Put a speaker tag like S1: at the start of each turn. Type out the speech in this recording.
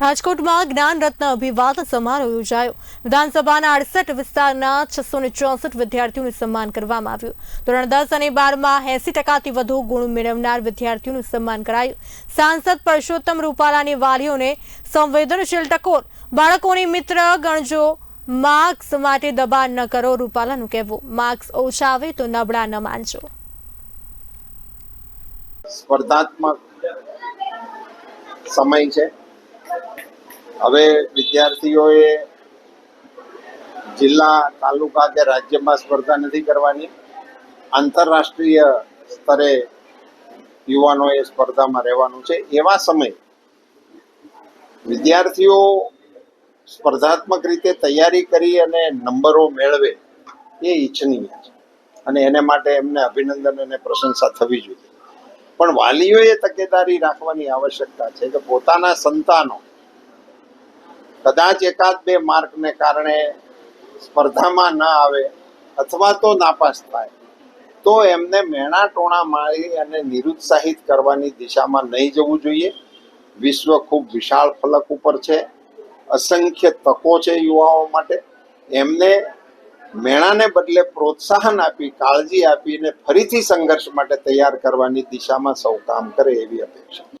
S1: રાજકોટમાં જ્ઞાન રત્ન અભિવાદન સમારોહ યોજાયો. વિધાનસભાના અડસઠ વિસ્તારના છસો ને ચોસઠ વિદ્યાર્થીઓનું સન્માન કરવામાં આવ્યું. ધોરણ દસ અને બારમાં એસી ટકાથી વધુ ગુણ મેળવનાર વિદ્યાર્થીઓનું સન્માન કરાયું. સાંસદ પરસોત્તમ રૂપાલાની વાલીઓને સંવેદનશીલ ટકોર. બાળકોને મિત્ર ગણજો, માર્ક્સ માટે દબાણ ન કરો રૂપાલાનું કહેવું. માર્ક્સ ઓછા આવે તો નબળા ન માનજો.
S2: સ્પર્ધાત્મક સમય છે. હવે વિદ્યાર્થીઓએ જિલ્લા તાલુકા કે રાજ્યમાં સ્પર્ધા નથી કરવાની. આંતરરાષ્ટ્રીય સ્તરે યુવાનોએ સ્પર્ધામાં રહેવાનું છે. એવા સમય વિદ્યાર્થીઓ સ્પર્ધાત્મક રીતે તૈયારી કરી અને નંબરો મેળવે એ ઈચ્છનીય છે. અને એને માટે એમને અભિનંદન અને પ્રશંસા થવી જોઈએ. પણ વાલીઓએ તકેદારી રાખવાની આવશ્યકતા છે કે પોતાના સંતાનો કદાચ એકાદ બે માર્કને કારણે સ્પર્ધામાં ન આવે અથવા તો નાપાસ થાય, તો એમને મેણા ટોણા મારી અને નિરુત્સાહિત કરવાની દિશામાં નહીં જવું જોઈએ. વિશ્વ ખૂબ વિશાળ ફલક ઉપર છે. અસંખ્ય તકો છે યુવાઓ માટે. એમને મેણાને બદલે પ્રોત્સાહન આપી, કાળજી આપીને ફરીથી સંઘર્ષ માટે તૈયાર કરવાની દિશામાં સૌ કામ કરે એવી અપેક્ષા.